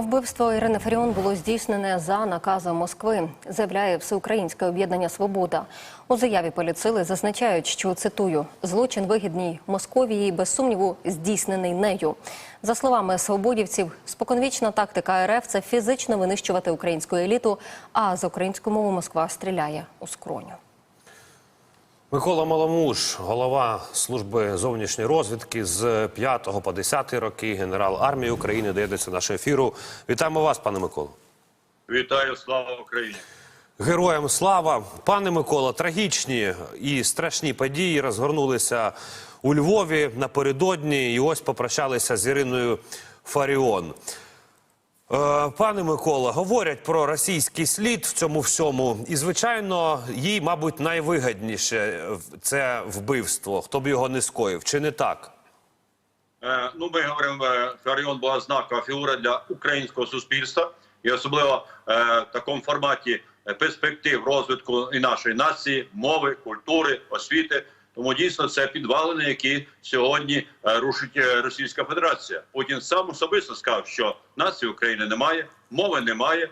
Вбивство Ірини Фаріон було здійснене за наказом Москви, заявляє Всеукраїнське об'єднання Свобода. У заяві поліцили зазначають, що цитую злочин вигідній Московії без сумніву здійснений нею. За словами свободівців, споконвічна тактика РФ це фізично винищувати українську еліту. А за українську мову Москва стріляє у скроню. Микола Маламуш, голова служби зовнішньої розвідки з 5 по 10 роки, генерал армії України, доєднується до ефіру. Вітаємо вас, пане Миколо. Вітаю, слава Україні! Героям слава, пане Микола, трагічні і страшні події розгорнулися у Львові напередодні. І ось попрощалися з Іриною Фаріон. Е, Пане Микола, говорять про російський слід в цьому всьому, і звичайно, їй, мабуть, найвигідніше це вбивство. Хто б його не скоїв, чи не так? Е, ну, ми говоримо, е, Фаріон була знакова фігура для українського суспільства, і особливо е, в такому форматі е, перспектив розвитку і нашої нації, мови, культури, освіти. Тому дійсно це підвалини, які сьогодні е, рушить е, Російська Федерація. Путін сам особисто сказав, що нації України немає, мови немає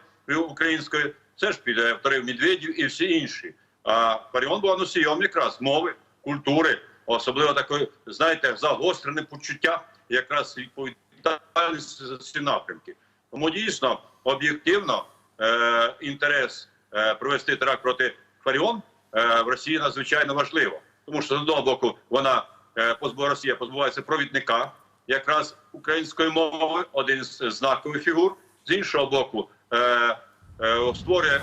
української. Це ж повторив Медведів і всі інші. А Фаріон була носієм якраз мови, культури, особливо такої, знаєте, загострене почуття, якраз відповідальність за ці напрямки. Тому дійсно об'єктивно е, інтерес е, провести теракт проти Фаріон е, в Росії надзвичайно важливо. Тому що з одного боку вона е, Росія позбувається провідника якраз української мови, один з знакових фігур. З іншого боку, е, е, створює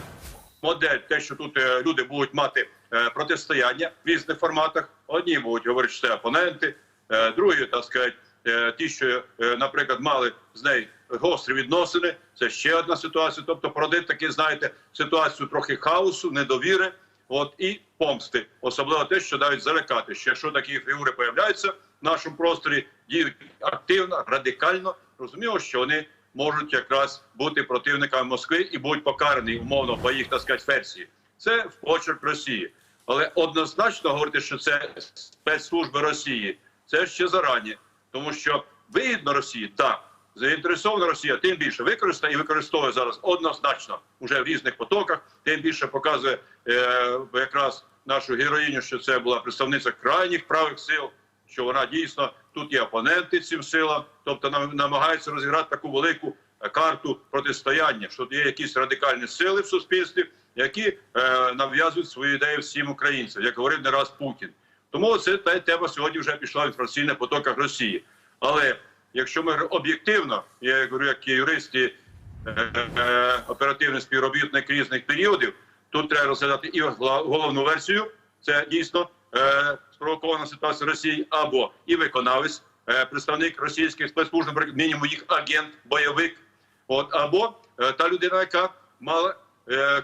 модель, те, що тут е, люди будуть мати е, протистояння в різних форматах. Одні будуть говорити, що це опоненти, е, другі, так сказати, е, ті, що, е, наприклад, мали з нею гострі відносини. Це ще одна ситуація. Тобто, породить таки, знаєте, ситуацію трохи хаосу, недовіри. От і помсти, особливо те, що навіть залякати, що якщо такі фігури появляються в нашому просторі, діють активно, радикально, розуміло, що вони можуть якраз бути противниками Москви і будуть покарані умовно по їх так сказати, версії. Це в почерк Росії, але однозначно говорити, що це спецслужби Росії, це ще зарані, тому що вигідно Росії так. Заінтересована Росія тим більше використає і використовує зараз однозначно уже в різних потоках. Тим більше показує е, якраз нашу героїню, що це була представниця крайніх правих сил, що вона дійсно тут є опоненти цим силам, тобто нам намагається розіграти таку велику е, карту протистояння, що є якісь радикальні сили в суспільстві, які е, нав'язують свої ідеї всім українцям, як говорив не раз Путін. Тому це та тема сьогодні вже пішла в інформаційних потоках Росії. Але якщо ми об'єктивно, я говорю, як юрист і е, е, оперативний співробітник різних періодів, тут треба розглядати і головну версію. Це дійсно е, спровокована ситуація Росії, або і виконавець, е, представник російських спецслужб, мінімум їх агент, бойовик, от або е, та людина, яка мала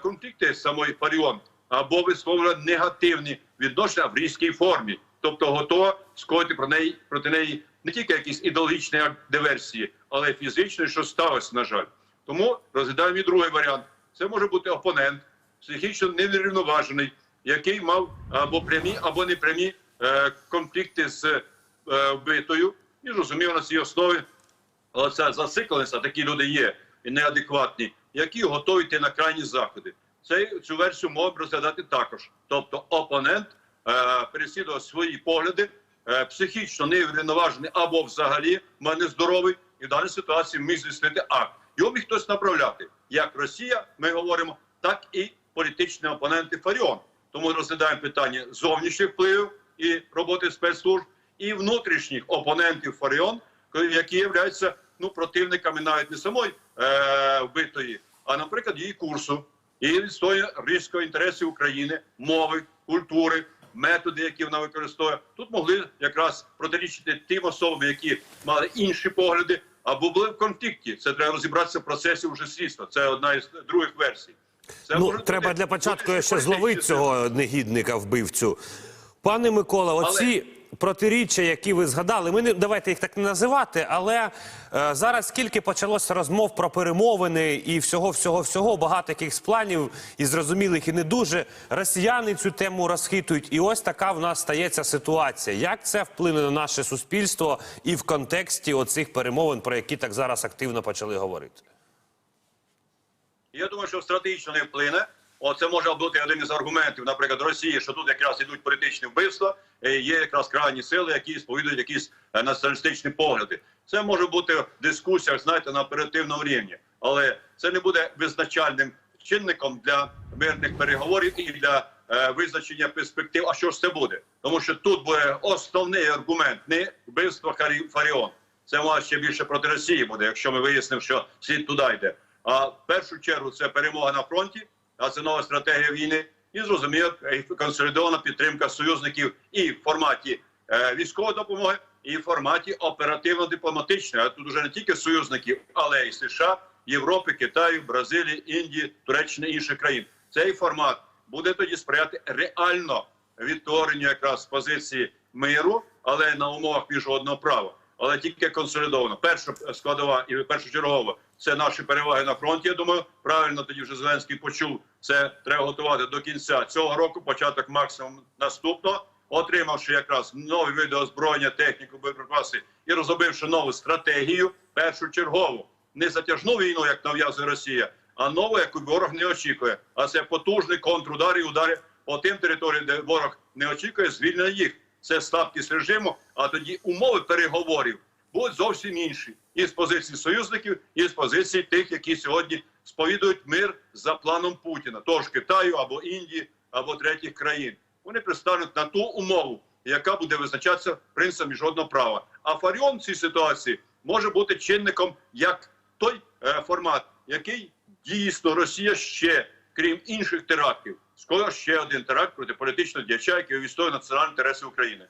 конфлікти з самою Фаріон, або висловлювала негативні відношення в різкій формі, тобто готова скоїти про неї проти неї не тільки якісь ідеологічні диверсії, але й фізичні, що сталося, на жаль. Тому розглядаємо і другий варіант. Це може бути опонент, психічно неврівноважений, який мав або прямі, або непрямі е, конфлікти з е, вбитою. І розумів на цій основі, але це зацикленість, такі люди є і неадекватні, які готові йти на крайні заходи. Цей, цю версію мов розглядати також. Тобто опонент е, переслідував свої погляди, е, психічно неврівноважений або взагалі мене здоровий, і в даній ситуації міг здійснити акт. Його міг хтось направляти. Як Росія, ми говоримо, так і політичні опоненти Фаріон. Тому розглядаємо питання зовнішніх впливів і роботи спецслужб, і внутрішніх опонентів Фаріон, які являються ну, противниками навіть не самої е, вбитої, а, наприклад, її курсу і відстоює різко інтересів України, мови, культури, методи, які вона використовує. Тут могли якраз протирічити тим особам, які мали інші погляди, або були в конфлікті. Це треба розібратися в процесі вже слідства. Це одна із других версій. Це Ну, треба для початку ще зловити цього негідника вбивцю. Пане Микола, оці протиріччя, які ви згадали, ми не давайте їх так не називати, але е, зараз скільки почалося розмов про перемовини і всього, всього, всього, багато якихось планів і зрозумілих, і не дуже. Росіяни цю тему розхитують, і ось така в нас стається ситуація. Як це вплине на наше суспільство і в контексті оцих перемовин, про які так зараз активно почали говорити? І я думаю, що стратегічно не вплине. Оце може бути один із аргументів, наприклад, Росії, що тут якраз ідуть політичні вбивства, е, є якраз крайні сили, які сповідують якісь е, націоналістичні погляди. Це може бути в дискусіях, знаєте, на оперативному рівні, але це не буде визначальним чинником для мирних переговорів і для е, визначення перспектив. А що ж це буде? Тому що тут буде основний аргумент не вбивство Фаріон. Це може ще більше проти Росії буде, якщо ми вияснимо, що світ туди йде. А в першу чергу це перемога на фронті, а це нова стратегія війни. І зрозуміло, е, консолідована підтримка союзників і в форматі е, військової допомоги, і в форматі оперативно-дипломатичної. А тут уже не тільки союзників, але й США, Європи, Китаю, Бразилії, Індії, Туреччини інших країн. Цей формат буде тоді сприяти реально відтворенню якраз позиції миру, але на умовах міжнародного права. Але тільки консолідовано. Перша складова і першочергово це наші переваги на фронті. Я думаю, правильно тоді вже Зеленський почув. Це треба готувати до кінця цього року, початок максимум наступного, отримавши якраз нові види озброєння, техніку, боєприпаси і розробивши нову стратегію, першочергову, не затяжну війну, як нав'язує Росія, а нову, яку ворог не очікує. А це потужний контрудар і удари по тим територіям, де ворог не очікує, звільнення їх. Це слабкість режиму, а тоді умови переговорів будуть зовсім інші. І з позиції союзників, і з позиції тих, які сьогодні сповідують мир за планом Путіна, того ж Китаю або Індії, або третіх країн. Вони пристануть на ту умову, яка буде визначатися принципом міжнародного права. А Фаріон в цій ситуації може бути чинником як той е, формат, який дійсно Росія ще, крім інших терактів, скоро ще один теракт проти політичного діяча, який відстоює національні інтереси України.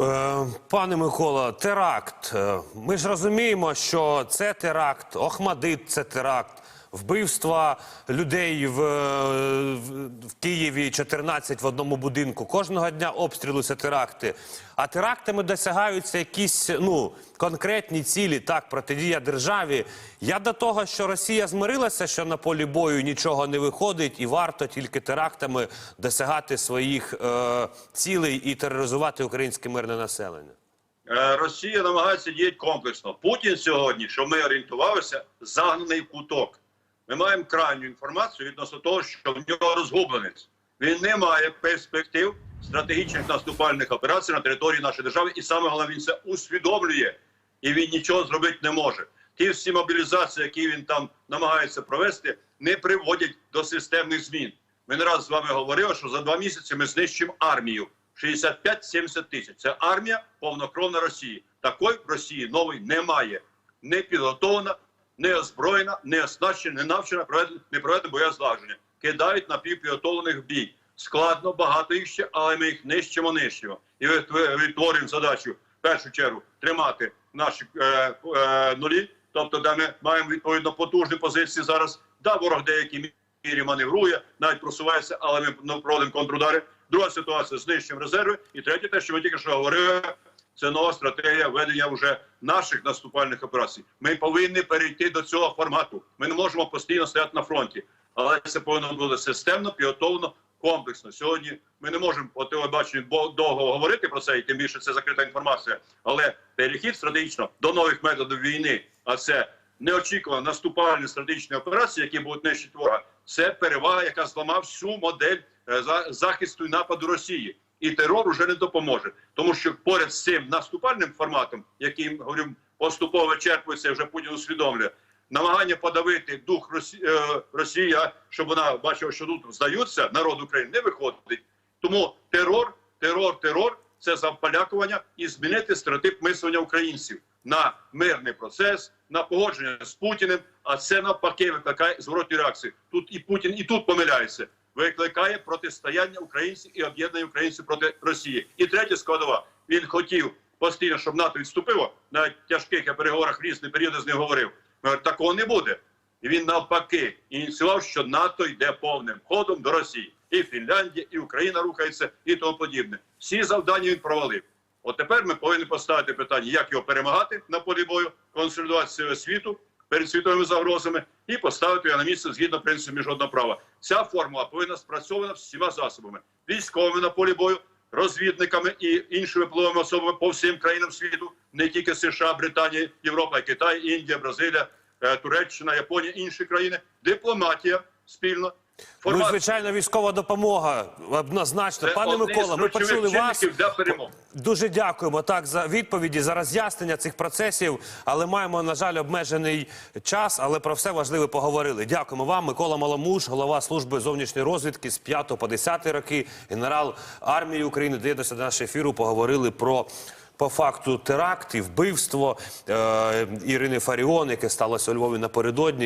Е, Пане Микола, теракт. Е, Ми ж розуміємо, що це теракт, Охмадит це теракт, вбивства людей в, е, в- Києві 14 в одному будинку. Кожного дня обстріли це теракти. А терактами досягаються якісь ну, конкретні цілі, так, протидія державі. Я до того, що Росія змирилася, що на полі бою нічого не виходить, і варто тільки терактами досягати своїх е, цілей і тероризувати українське мирне населення. Е, Росія намагається діяти комплексно. Путін сьогодні, що ми орієнтувалися, загнаний в куток. Ми маємо крайню інформацію відносно того, що в нього розгубленість. Він не має перспектив стратегічних наступальних операцій на території нашої держави, і саме головне, він це усвідомлює, і він нічого зробити не може. Ті всі мобілізації, які він там намагається провести, не приводять до системних змін. Ми не раз з вами говорили, що за два місяці ми знищимо армію 65-70 тисяч. Це армія повнокровна Росії. Такої в Росії нової немає. Не підготовлена, не озброєна, не оснащена, не навчена, проведена- не проведено боєзлагодження. Кидають напівпідготовлених в бій. Складно, багато їх ще, але ми їх нищимо, нищимо. І відтворюємо задачу в першу чергу тримати наші е, е, нулі, тобто, де ми маємо відповідно потужні позиції зараз. Да, ворог в деякій мірі маневрує, навіть просувається, але ми ну, проводимо контрудари. Друга ситуація знищуємо резерви. І третє, те, що ми тільки що говорили, це нова стратегія ведення вже наших наступальних операцій. Ми повинні перейти до цього формату. Ми не можемо постійно стояти на фронті, але це повинно бути системно, підготовлено, комплексно. Сьогодні ми не можемо по телебаченню довго говорити про це, і тим більше це закрита інформація. Але перехід стратегічно до нових методів війни, а це неочікувано наступальні стратегічні операції, які будуть нищити ворога. Це перевага, яка зламав всю модель е, за- захисту і нападу Росії. І терор уже не допоможе, тому що поряд з цим наступальним форматом, який говорю, поступово вичерпується, вже Путін усвідомлює, намагання подавити дух е, Росії, щоб вона бачила, що тут здаються, народ України не виходить. Тому терор, терор, терор це завполякування і змінити стереотип мислення українців на мирний процес, на погодження з Путіним. А це навпаки викликає зворотні реакції. Тут і Путін, і тут помиляється. Викликає протистояння українців і об'єднання українців проти Росії. І третя складова. Він хотів постійно, щоб НАТО відступило. В тяжких переговорах в різні періоди з ним говорив. Такого не буде. І він навпаки ініціював, що НАТО йде повним ходом до Росії. І Фінляндія, і Україна рухається, і тому подібне. Всі завдання він провалив. От тепер ми повинні поставити питання, як його перемагати на полі бою, консолідувати світу перед світовими загрозами і поставити його на місце згідно принципу міжнародного права. Ця формула повинна спрацьована всіма засобами: військовими на полі бою, розвідниками і іншими впливовими особами по всім країнам світу, не тільки США, Британія, Європа, Китай, Індія, Бразилія, е, Туреччина, Японія, інші країни, дипломатія спільно. Ну, звичайно, військова допомога однозначно. це Пане Микола, ми почули вас. Дуже дякуємо так за відповіді, за роз'яснення цих процесів. Але маємо, на жаль, обмежений час. Але про все важливе поговорили. Дякуємо вам, Микола Маломуш, голова служби зовнішньої розвідки з 5 по 10 роки, генерал армії України. Доєднався до нашого ефіру. Поговорили про. По факту теракт і вбивство е, Ірини Фаріон, яке сталося у Львові напередодні.